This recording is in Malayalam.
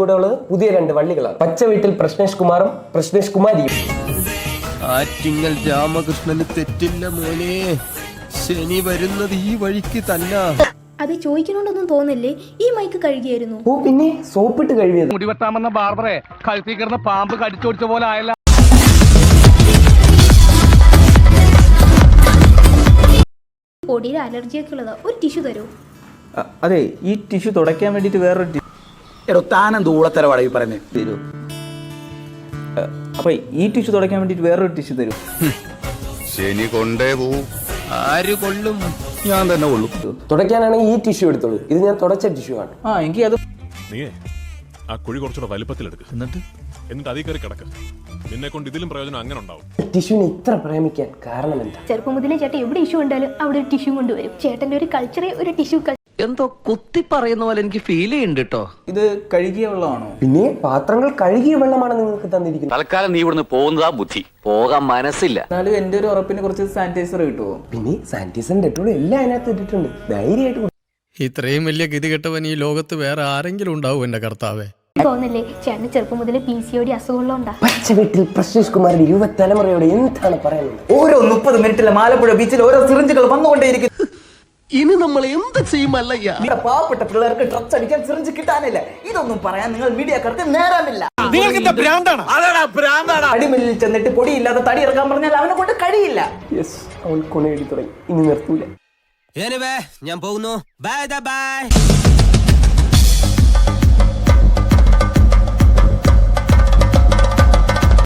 കൂടെ ഉള്ളത് പുതിയ രണ്ട് വള്ളികളാണ്. പച്ച വീട്ടിൽ പ്രശ്നേഷ് കുമാറും പ്രശ്നേഷ് കുമാരിയും. ആറ്റിങ്ങൽ രാമകൃഷ്ണന് തെറ്റില്ല മോനെ. ശനി വരുന്നത് ഈ വഴിക്ക് തന്നെ. അത് ചോദിക്കണോണ്ടൊന്നും തോന്നില്ലേ? ഈ മൈക്ക് കഴുകിയായിരുന്നു. ഓ പിന്നെ സോപ്പിട്ട് കഴുകിയത്. മുടിവെട്ടാമെന്ന ബാർബറെ കഴുത്തി കിടന്ന പാമ്പ് കടിച്ചോടിച്ച പോലെ ആയല്ല. പൊടിയിൽ അലർജിയൊക്കെ ഉള്ളതാ. ഒരു ടിഷ്യൂ തരൂ. അതെ ഈ ടിഷ്യൂ തുടയ്ക്കാൻ വേണ്ടിട്ട് വേറൊരു എടോ താനെന്ത് ഊളത്തരവാടാ ഈ പറയുന്നത് തരൂ. അപ്പൊ ഈ ടിഷ്യൂ തുടയ്ക്കാൻ വേണ്ടിട്ട് വേറൊരു ടിഷ്യൂ തരൂ. ശനി കൊണ്ടേ പോവും. ആര് കൊള്ളും? ഞാൻ തന്നെ കൊള്ളും. തുടയ്ക്കാനാണെങ്കിൽ ഈ ടിഷ്യൂ എടുത്തോളൂ. ഇത് ഞാൻ തുടച്ച ടിഷ്യൂ ആണ്. ആ എനിക്ക് അത് നീ ആ കുഴി കുറച്ചുകൂടെ വലുപ്പത്തിലെടുക്ക്. എന്നിട്ട്? എന്നിട്ട് കയറി കിടക്ക്. നിന്നെ കൊണ്ട് ഇതിലും പ്രയോജനം അങ്ങനെ ഉണ്ടാവും. ടിഷ്യൂവിനെ ഇത്ര പ്രേമിക്കാൻ കാരണം എന്താ? ചെറുപ്പം മുതലേ ചേട്ടൻ എവിടെ ഇഷ്യൂ ഉണ്ടാലും അവിടെ ഒരു ടിഷ്യൂ കൊണ്ടുവരും. ചേട്ടന്റെ ഒരു കൾച്ചറേ ഒരു ടിഷ്യൂ എന്തോ കുത്തി പറയുന്ന പോലെ എനിക്ക് ഫീൽ ചെയ്യുന്നുണ്ട് കേട്ടോ ഇത് കഴുകിയ വെള്ളമാണോ? പിന്നെ പാത്രങ്ങൾ കഴുകിയ വെള്ളമാണ് നിങ്ങൾക്ക് തന്നിരിക്കുന്നത്. തൽക്കാലം നീ ഇവിടുന്ന് പോകുന്നതാ ബുദ്ധി. പോകാൻ മനസ്സില്ല. എന്നാലും എന്റെ ഒരു ഉറപ്പിന് കുറച്ച് സാനിറ്റൈസർ കിട്ടുമോ പിന്നെ സാനിറ്റൈസർ ഡെറ്റോളും എല്ലാം അതിനകത്ത് ഇട്ടിട്ടുണ്ട്. ധൈര്യമായിട്ട് ഇത്രയും വലിയ ഗതി കെട്ടവൻ ഈ ലോകത്ത് വേറെ ആരെങ്കിലും ഉണ്ടാവും എന്റെ കർത്താവേ. തോന്നില്ലേ? ചേട്ടന് ചെറുപ്പം മുതലേ പി സി ഒടി അസുഖമുള്ളതുകൊണ്ടാ പച്ച വീട്ടിൽ പ്രശ്നേഷ് കുമാറിന്റെ യുവതലമുറയോട് എന്താണ് പറയുന്നത്? ഓരോ മുപ്പത് മിനിറ്റിലെ ആലപ്പുഴ ബീച്ചിൽ ഓരോ സിറിഞ്ചുകൾ വന്നുകൊണ്ടേയിരിക്കും ഇനി നമ്മൾ എന്ത് ചെയ്യുമല്ലയ്യ പാവപ്പെട്ട പിള്ളേർക്ക് ഡ്രസ് അടിക്കാൻ സിറിഞ്ച് കിട്ടാനില്ല. ഇതൊന്നും പറയാൻ നിങ്ങൾ മീഡിയക്കാർക്ക് നേരമില്ല. അടിമില്ലിൽ ചെന്നിട്ട് പൊടിയില്ലാതെ തടി ഇറക്കാൻ പറഞ്ഞാൽ അവനെ കൊണ്ട് കഴിയില്ല. യെസ് അവൻ കൊണയടി തുടങ്ങി. ഇനി നിർത്തൂല. ഞാൻ പോകുന്നു. Bye bye